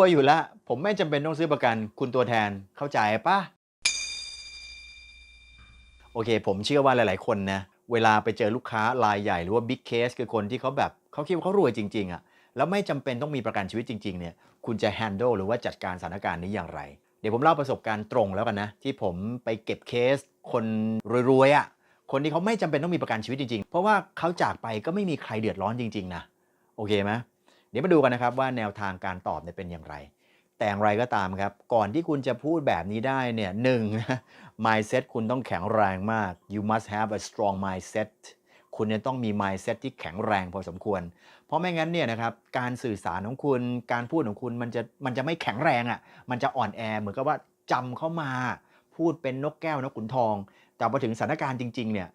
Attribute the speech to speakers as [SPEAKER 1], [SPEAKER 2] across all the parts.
[SPEAKER 1] ตัวอยู่แล้ว ผมไม่จำเป็นต้องซื้อประกัน คุณตัวแทนเข้าใจปะโอเค ผมเชื่อว่าหลาย ๆ คนนะเวลาไปเจอลูกค้ารายใหญ่หรือว่าบิ๊กเคสคือคนที่เขาแบบเขาคิดว่าเขารวยจริง ๆอะแล้วไม่จำเป็นต้องมีประกันชีวิตจริง ๆ เนี่ย คุณจะ handle หรือว่าจัดการสถานการณ์นี้อย่างไร เดี๋ยวผมเล่าประสบการณ์ตรงแล้วกันนะ ที่ผมไปเก็บเคส คนรวย ๆอะคนที่เขาไม่จำเป็นต้องมีประกันชีวิตจริง ๆ เพราะว่าเขาจากไปก็ไม่มีใครเดือดร้อนจริง ๆ นะ โอเคไหม เดี๋ยวมาดูกันนะครับว่าแนวทางการตอบเนี่ยเป็นอย่างไร แต่อย่างไรก็ตามครับ ก่อนที่คุณจะพูดแบบนี้ได้เนี่ยหนึ่ง mindset คุณต้องแข็งแรงมาก you must have a strong mindset คุณจะต้องมี mindset ที่แข็งแรงพอสมควร เพราะไม่งั้นเนี่ยนะครับการสื่อสารของคุณการพูดของคุณมันจะมันจะไม่แข็งแรงอะ่ะมันจะอ่อนแอเหมือนกับว่าจำเข้ามาพูดเป็นนกแก้วนกขุนทอง แต่พอถึงสถานการณ์จริง ๆ เนี่ย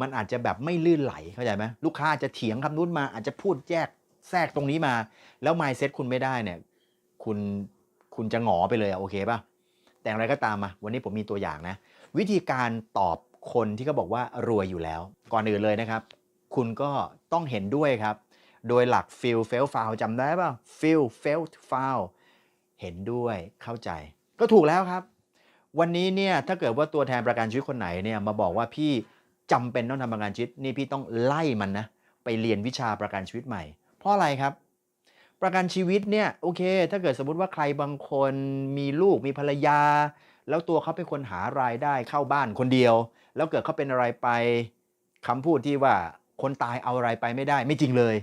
[SPEAKER 1] มันอาจจะแบบไม่ลื่นไหลเข้าใจไหมลูกค้าอาจจะเถียงคำนู้นมาอาจจะพูดแยก แทรกตรงนี้มา แล้ว mindset คุณไม่ได้เนี่ย คุณคุณจะหงอไปเลยอะโอเคป่ะ แต่อย่างไรก็ตามมาวันนี้ผมมีตัวอย่างนะ วิธีการตอบคนที่เขาบอกว่ารวยอยู่แล้ว ก่อนอื่นเลยนะครับ คุณก็ต้องเห็นด้วยครับ โดยหลัก feel fail foul จำได้ป่ะ feel felt foul เห็นด้วยเข้าใจ ก็ถูกแล้วครับ วันนี้เนี่ยถ้าเกิดว่าตัวแทนประกันชีวิตคนไหนเนี่ยมาบอกว่าพี่จำเป็นต้องทำประกันชีวิตนี่พี่ต้องไล่มันนะไปเรียนวิชาประกันชีวิตใหม่ เพราะอะไรครับ ประกันชีวิตเนี่ยโอเค ถ้าเกิดสมมติว่าใครบางคนมีลูกมีภรรยา แล้วตัวเขาเป็นคนหารายได้เข้าบ้านคนเดียว แล้วเกิดเขาเป็นอะไรไปคำพูดที่ว่าคนตายเอาอะไรไปไม่ได้ ไม่จริงเลย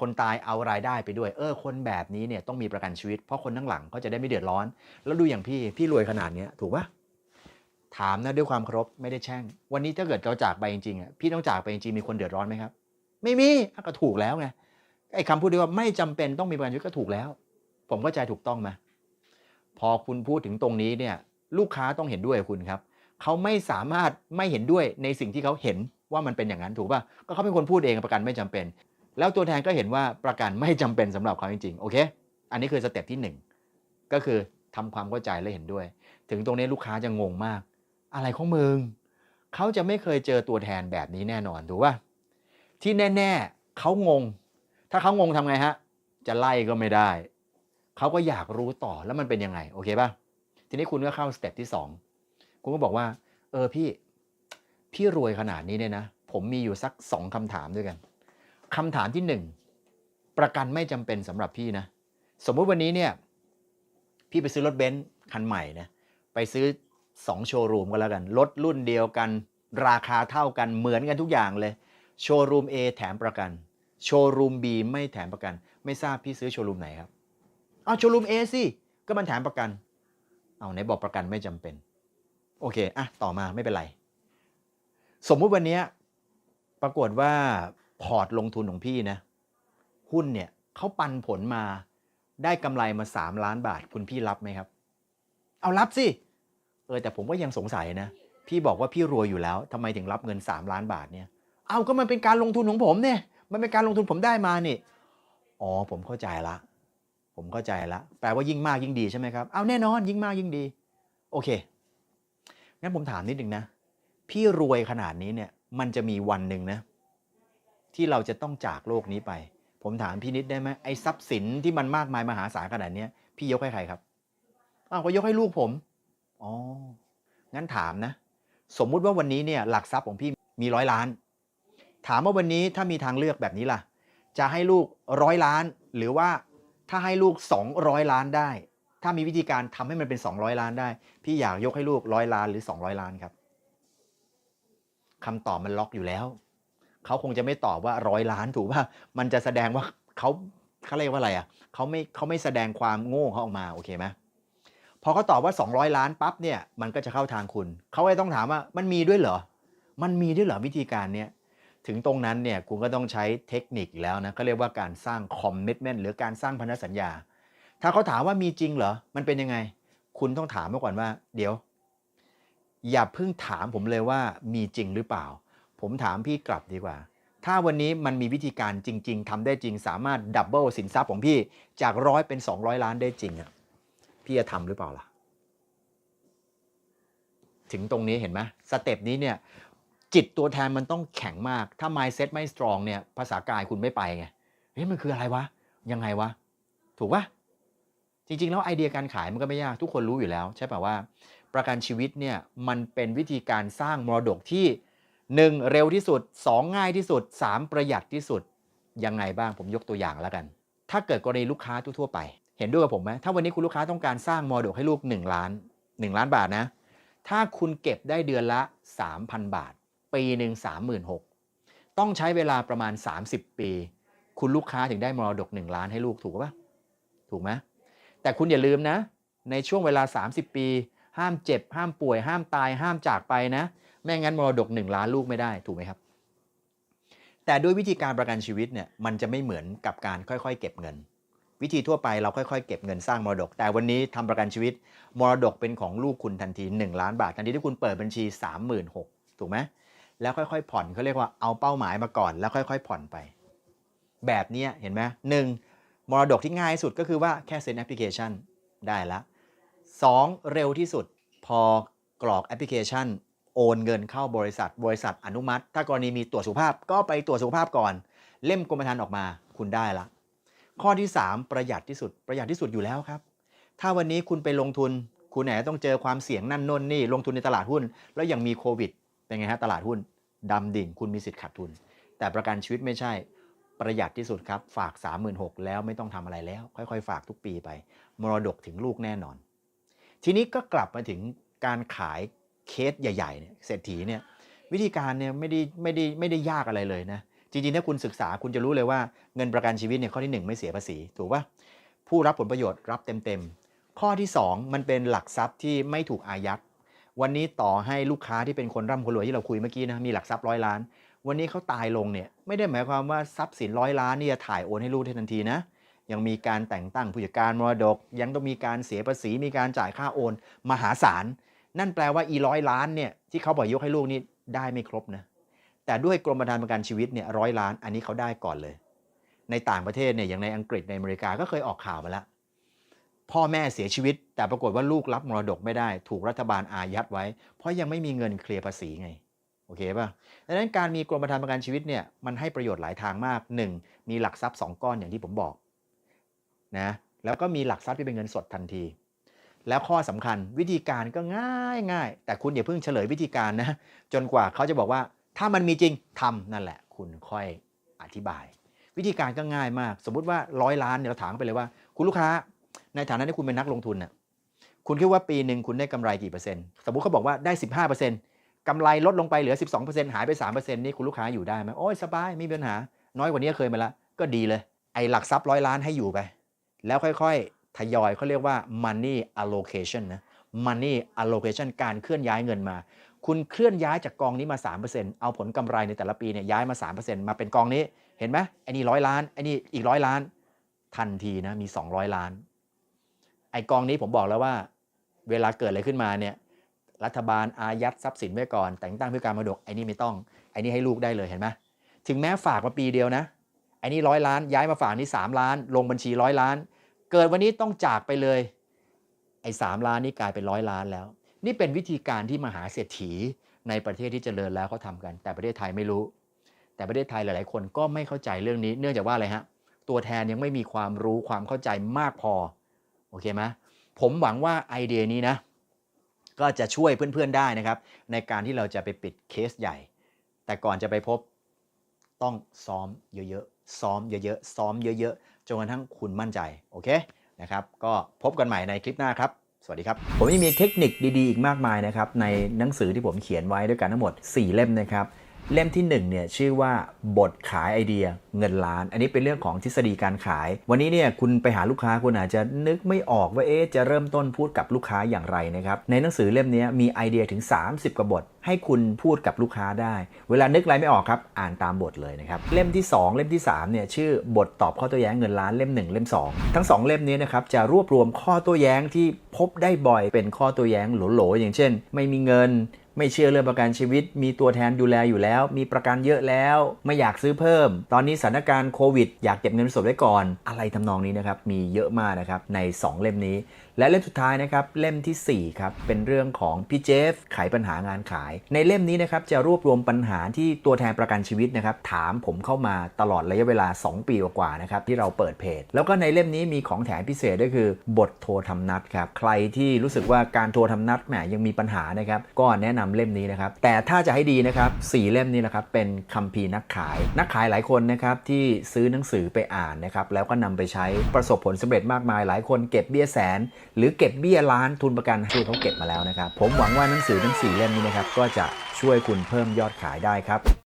[SPEAKER 1] คนตายเอารายได้ไปด้วย เออ คนแบบนี้เนี่ยต้องมีประกันชีวิต เพราะคนทั้งหลังเขาจะได้ไม่เดือดร้อน แล้วดูอย่างพี่พี่รวยขนาดนี้ถูกปะถามนะด้วยความเคารพไม่ได้แช่ง วันนี้ถ้าเกิดเราจากไปจริงๆอะพี่ต้องจากไปจริงมีคนเดือดร้อนไหมครับ ไม่มีก็ถูกแล้วไง ไอ้คำพูดที่ว่าไม่จำเป็นต้องมีประกันชีวิตก็ถูกแล้ว ผมก็ใจถูกต้องไหมพอคุณพูดถึงตรงนี้เนี่ย ลูกค้าต้องเห็นด้วยคุณครับเขาไม่สามารถไม่เห็นด้วยในสิ่งที่เขาเห็นว่ามันเป็นอย่างนั้นถูกป่ะก็เขาเป็นคนพูดเองประกันไม่จำเป็น แล้วตัวแทนก็เห็นว่าประกันไม่จำเป็นสำหรับเขาจริงๆโอเค อันนี้คือสเต็ปที่หนึ่งก็คือทำความเข้าใจและเห็นด้วย ถึงตรงนี้ลูกค้าจะงงมาก อะไรของมึงเขาจะไม่เคยเจอตัวแทนแบบนี้แน่นอนถูกป่ะที่แน่ ๆเขางง ถ้าเขางงทำไงฮะ จะไล่ก็ไม่ได้ เขาก็อยากรู้ต่อแล้วมันเป็นยังไง โอเคป่ะ ทีนี้คุณก็เข้าสเต็ปที่ 2 คุณก็บอกว่า เออพี่ พี่รวยขนาดนี้เนี่ยนะ ผมมีอยู่สักสองคำถามด้วยกันคำถามที่หนึ่งประกันไม่จำเป็นสำหรับพี่นะ สมมุติวันนี้เนี่ย พี่ไปซื้อรถเบนซ์คันใหม่นะ ไปซื้อสองโชว์รูมกันแล้วกัน รถรุ่นเดียวกัน ราคาเท่ากัน เหมือนกันทุกอย่างเลย โชว์รูม A แถมประกัน โชว์รูม B ไม่แถมประกัน ไม่ทราบพี่ซื้อโชว์รูมไหนครับ เอาโชว์รูม A สิก็มันแถมประกัน เอาไหนบอกประกันไม่จำเป็น โอเคอะต่อมาไม่เป็นไร สมมุติวันนี้ปรากฏว่าพอร์ตลงทุนของพี่นะ หุ้นเนี่ยเขาปันผลมาได้กำไรมา 3 ล้านบาท คุณพี่รับไหมครับ เอารับสิ เออแต่ผมก็ยังสงสัยนะ พี่บอกว่าพี่รวยอยู่แล้วทำไมถึงรับเงิน 3 ล้านบาทเนี่ย เอาก็มันเป็นการลงทุนของผมเนี่ย มันเป็นการลงทุนผมได้มานี่ อ๋อผมเข้าใจละ ผมเข้าใจละ แปลว่ายิ่งมากยิ่งดีใช่ไหมครับ เอาแน่นอนยิ่งมากยิ่งดี โอเค งั้นผมถามนิดนึงนะ พี่รวยขนาดนี้เนี่ย มันจะมีวันหนึ่งนะ ที่เราจะต้องจากโลกนี้ไป ผมถามพี่นิดได้ไหมไอ้ทรัพย์สินที่มันมากมายมหาศาลขนาดนี้พี่ยกให้ใครครับ อ้าวก็ยกให้ลูกผม อ๋อ งั้นถามนะ สมมุติว่าวันนี้เนี่ยหลักทรัพย์ของพี่มีร้อยล้าน ถามว่าวันนี้ถ้ามีทางเลือกแบบนี้ล่ะ จะให้ลูกร้อยล้าน หรือว่าถ้าให้ลูก 200 ล้านได้ ถ้ามีวิธีการทำให้มันเป็น 200 ล้านได้ พี่อยากยกให้ลูกร้อยล้านหรือ 200 ล้านครับคำตอบมันล็อกอยู่แล้ว เขาคงจะไม่ตอบว่าร้อยล้านถูกป่ะมันจะแสดงว่าเขาเขาเรียกว่าอะไรอะเขาไม่เขาไม่แสดงความโง่เขาออกมาโอเคไหมพอเขาตอบว่า 200 ล้านปั๊บเนี่ยมันก็จะเข้าทางคุณ เขาเลยต้องถามว่ามันมีด้วยเหรอ มันมีด้วยเหรอวิธีการเนี้ย ถึงตรงนั้นเนี่ยคุณก็ต้องใช้เทคนิคแล้วนะก็เรียกว่าการสร้างคอมมิชเมนต์หรือการสร้างพันธสัญญา ถ้าเขาถามว่ามีจริงเหรอ มันเป็นยังไง คุณต้องถามมาก่อนว่า เดี๋ยว อย่าเพิ่งถามผมเลยว่ามีจริงหรือเปล่า ผมถามพี่กลับดีกว่า ถ้าวันนี้มันมีวิธีการจริง ๆทำได้จริง สามารถดับเบิลสินทรัพย์ของพี่จากร้อยเป็น 200 ล้านได้จริงอะพี่จะทำหรือเปล่าล่ะ ถึงตรงนี้เห็นไหมสเต็ปนี้เนี่ย จิตตัวแทนมันต้องแข็งมาก ถ้า mindset ไม่ strong เนี่ย ภาษากายคุณไม่ไปไง เฮ้ยมันคืออะไรวะ ยังไงวะ ถูกปะจริง ๆ แล้วไอเดียการขายมันก็ไม่ยาก ทุกคนรู้อยู่แล้ว ใช่ป่ะว่า ประกันชีวิตเนี่ย มันเป็นวิธีการสร้างมรดกที่ 1. เร็วที่สุด 2. ง่ายที่สุด 3. ประหยัดที่สุด ยังไงบ้างผมยกตัวอย่างแล้วกัน ถ้าเกิดกรณีลูกค้าทั่วๆไป เห็นด้วยกับผมไหมถ้าวันนี้คุณลูกค้าต้องการสร้างมรดกให้ลูก 1 ล้าน 1 ล้านบาทนะ ถ้าคุณเก็บได้เดือนละ 3,000 บาท ปีหนึ่ง36,000ต้องใช้เวลาประมาณ 30 ปี คุณลูกค้าถึงได้มรดก 1 ล้านให้ลูกถูกปะถูกไหมแต่คุณอย่าลืมนะ ในช่วงเวลา 30 ปี ห้ามเจ็บ ห้ามป่วย ห้ามตาย ห้ามจากไปนะ ไม่งั้นมรดก 1 ล้านลูกไม่ได้ถูกไหมครับ แต่ด้วยวิธีการประกันชีวิตเนี่ยมันจะไม่เหมือนกับการค่อยๆ เก็บเงิน วิธีทั่วไปเราค่อยๆ เก็บเงินสร้างมรดก แต่วันนี้ทำประกันชีวิต มรดกเป็นของลูกคุณทันที 1 ล้านบาททันทีที่คุณเปิดบัญชี 36,000ถูกไหม แล้วค่อยๆ ผ่อนเขาเรียกว่าเอาเป้าหมายมาก่อนแล้วค่อย ๆ ผ่อนไป แบบนี้เห็นไหมหนึ่งมรดกที่ง่ายที่สุดก็คือว่าแค่เซ็นแอปพลิเคชันได้ละ 2. เร็วที่สุดพอกรอกแอปพลิเคชัน โอนเงินเข้าบริษัท บริษัทอนุมัติ ถ้ากรณีมีตรวจสุขภาพก็ไปตรวจสุขภาพก่อน เล่มกรมธรรม์ออกมาคุณได้ละ ข้อที่ 3 ประหยัดที่สุดประหยัดที่สุดอยู่แล้วครับ ถ้าวันนี้คุณไปลงทุน คุณไหนต้องเจอความเสี่ยงนั่นน่นนี่ลงทุนในตลาดหุ้น แล้วยังมีโควิด เป็นไงฮะตลาดหุ้นดำดิ่งคุณมีสิทธิ์ขาดทุน แต่ประกันชีวิตไม่ใช่ประหยัดที่สุดครับ ฝาก 36,000แล้วไม่ต้องทำอะไรแล้ว ค่อยๆ ฝากทุกปีไป มรดกถึงลูกแน่นอน ทีนี้ก็กลับมาถึงการขายเคสใหญ่ๆเนี่ยเศรษฐีเนี่ยวิธีการเนี่ยไม่ได้ไม่ได้ไม่ได้ยากอะไรเลยนะจริงๆ ถ้าคุณศึกษาคุณจะรู้เลยว่าเงินประกันชีวิตเนี่ยข้อที่ 1 ไม่เสียภาษี ถูกปะผู้รับผลประโยชน์รับเต็มๆข้อที่ 2 มันเป็นหลักทรัพย์ที่ไม่ถูกอายัด วันนี้ต่อให้ลูกค้าที่เป็นคนร่ำคนรวยที่เราคุยเมื่อกี้นะมีหลักทรัพย์ร้อยล้าน วันนี้เขาตายลงเนี่ยไม่ได้หมายความว่าทรัพย์สินร้อยล้านนี่จะถ่ายโอนให้ลูกทันทีนะยังมีการแต่งตั้งผู้จัดการมรดก ยังต้องมีการเสียภาษีมีการจ่ายค่าโอน มหาศาล นั่นแปลว่าอีร้อยล้านเนี่ยที่เขาบอกยกให้ลูกนี่ได้ไม่ครบนะแต่ด้วยกรมธรรม์ประกันชีวิตเนี่ยร้อยล้านอันนี้เขาได้ก่อนเลย ในต่างประเทศเนี่ยอย่างในอังกฤษในอเมริกาก็เคยออกข่าวมาแล้ว พ่อแม่เสียชีวิต แต่ปรากฏว่าลูกรับมรดกไม่ได้ ถูกรัฐบาลอายัดไว้ เพราะยังไม่มีเงินเคลียร์ภาษีไงโอเคป่ะดังนั้นการมีกรมธรรม์ประกันชีวิตเนี่ยมันให้ประโยชน์หลายทางมาก 1. มีหลักทรัพย์ 2 ก้อนอย่างที่ผมบอกนะแล้วก็มีหลักทรัพย์ที่เป็นเงินสดทันที แล้วข้อสำคัญวิธีการก็ง่ายง่ายแต่คุณอย่าเพิ่งเฉลยวิธีการนะจนกว่าเขาจะบอกว่าถ้ามันมีจริงทำนั่นแหละ คุณค่อยอธิบาย วิธีการก็ง่ายมาก สมมุติว่าร้อยล้านเนี่ยเราถามไปเลยว่า คุณลูกค้า ในฐานะที่คุณเป็นนักลงทุนน่ะคุณคิดว่าปีหนึ่งคุณได้กำไรกี่เปอร์เซ็นต์สมมติเขาบอกว่าได้15เปอร์เซ็นต์กำไรลดลงไปเหลือ 12เปอร์เซ็นต์หายไป3เปอร์เซ็นต์นี่คุณลูกค้าอยู่ได้ไหมโอ้ยสบายไม่มีปัญหา น้อยกว่านี้เคยมาแล้วก็ดีเลย ไอ้หลักทรัพย์ร้อยล้านให้อยู่ไป แล้วค่อยๆ ทยอยเขาเรียกว่า money allocation นะ money allocation การเคลื่อนย้ายเงินมา คุณเคลื่อนย้ายจากกองนี้มา 3%เอาผลกำไรในแต่ละปีเนี่ยย้ายมา 3%มาเป็นกองนี้ เห็นไหมไอ้นี่ร้อยล้านไอ้นี่อีกร้อยล้าน ทันทีนะมี 200 ล้าน ไอ้กองนี้ผมบอกแล้วว่า เวลาเกิดอะไรขึ้นมาเนี่ยรัฐบาลอายัดทรัพย์สินไว้ก่อน แต่งตั้งเพื่อการมรดกไอ้นี่ไม่ต้องไอ้นี่ให้ลูกได้เลยเห็นไหมถึงแม้ฝากมาปีเดียวนะไอ้นี่ร้อยล้านย้ายมาฝากนี่3ล้าน ลงบัญชีร้อยล้าน เกิดวันนี้ต้องจากไปเลย ไอ้สามล้านนี่กลายเป็นร้อยล้านแล้ว นี่เป็นวิธีการที่มหาเศรษฐีในประเทศที่เจริญแล้วเขาทำกัน แต่ประเทศไทยไม่รู้ แต่ประเทศไทยหลาย ๆ คนก็ไม่เข้าใจเรื่องนี้ เนื่องจากว่าอะไรฮะตัวแทนยังไม่มีความรู้ความเข้าใจมากพอ โอเคไหมผมหวังว่าไอเดียนี้นะ ก็จะช่วยเพื่อนๆได้นะครับ ในการที่เราจะไปปิดเคสใหญ่ แต่ก่อนจะไปพบต้องซ้อมเยอะๆ ซ้อมเยอะๆ ซ้อมเยอะๆ จนกระทั่งคุณมั่นใจ โอเคนะครับ ก็พบกันใหม่ในคลิปหน้าครับ สวัสดีครับ ผมยังมีเทคนิคดีๆ อีกมากมายนะครับ ในหนังสือที่ผมเขียนไว้ด้วยกันทั้งหมด 4 เล่มนะครับ เล่มที่1เนี่ยชื่อว่าบทขายไอเดียเงินล้าน อันนี้เป็นเรื่องของทฤษฎีการขาย วันนี้เนี่ยคุณไปหาลูกค้าคุณอาจจะนึกไม่ออกว่าเอ๊ะจะเริ่มต้นพูดกับลูกค้าอย่างไรนะครับในหนังสือเล่มนี้มีไอเดียถึง 30 กว่าบท ให้คุณพูดกับลูกค้าได้ เวลานึกอะไรไม่ออกครับอ่านตามบทเลยนะครับเล่มที่ 2 เล่มที่3เนี่ยชื่อบทตอบข้อโต้แย้งเงินล้านเล่ม 1 เล่ม 2 ทั้ง 2 เล่มนี้นะครับจะรวบรวมข้อโต้แย้งที่พบได้บ่อยเป็นข้อโต้แย้งโหลๆอย่างเช่น ไม่มีเงิน ไม่เชื่อเรื่องประกันชีวิต มีตัวแทนดูแลอยู่แล้ว มีประกันเยอะแล้ว ไม่อยากซื้อเพิ่ม ตอนนี้สถานการณ์โควิด อยากเก็บเงินสดไว้ก่อน อะไรทำนองนี้นะครับ มีเยอะมากนะครับ ใน 2 เล่มนี้ และเล่มสุดท้ายนะครับ เล่มทีสี่ 4 ครับ เป็นเรื่องของพี่เจฟไขปัญหางานขาย ในเล่มนี้นะครับ จะรวบรวมปัญหาที่ตัวแทนประกันชีวิตนะครับ ถามผมเข้ามาตลอดระยะเวลา 2 ปีกว่าๆนะครับ ที่เราเปิดเพจ แล้วก็ในเล่มนี้มีของแถมพิเศษก็คือ บทโทรทำนัดครับ ใครที่รู้สึกว่าการโทรทำนัดแหมยังมีปัญหานะครับ ก็แนะนำเล่มนี้นะครับ แต่ถ้าจะให้ดีนะครับสี่เล่มนี้นะครับเป็นคัมภีร์นักขาย นักขายหลายคนนะครับที่ซื้อหนังสือไปอ่านนะครับแล้วก็นำไปใช้ประสบผลสำเร็จมากมาย หลายคนเก็บเบี้ยแสน หรือเก็บเบี้ยล้านทุนประกันที่เขาเก็บมาแล้วนะครับ ผมหวังว่าหนังสือทั้งสี่เล่มนี้นะครับก็จะช่วยคุณเพิ่มยอดขายได้ครับ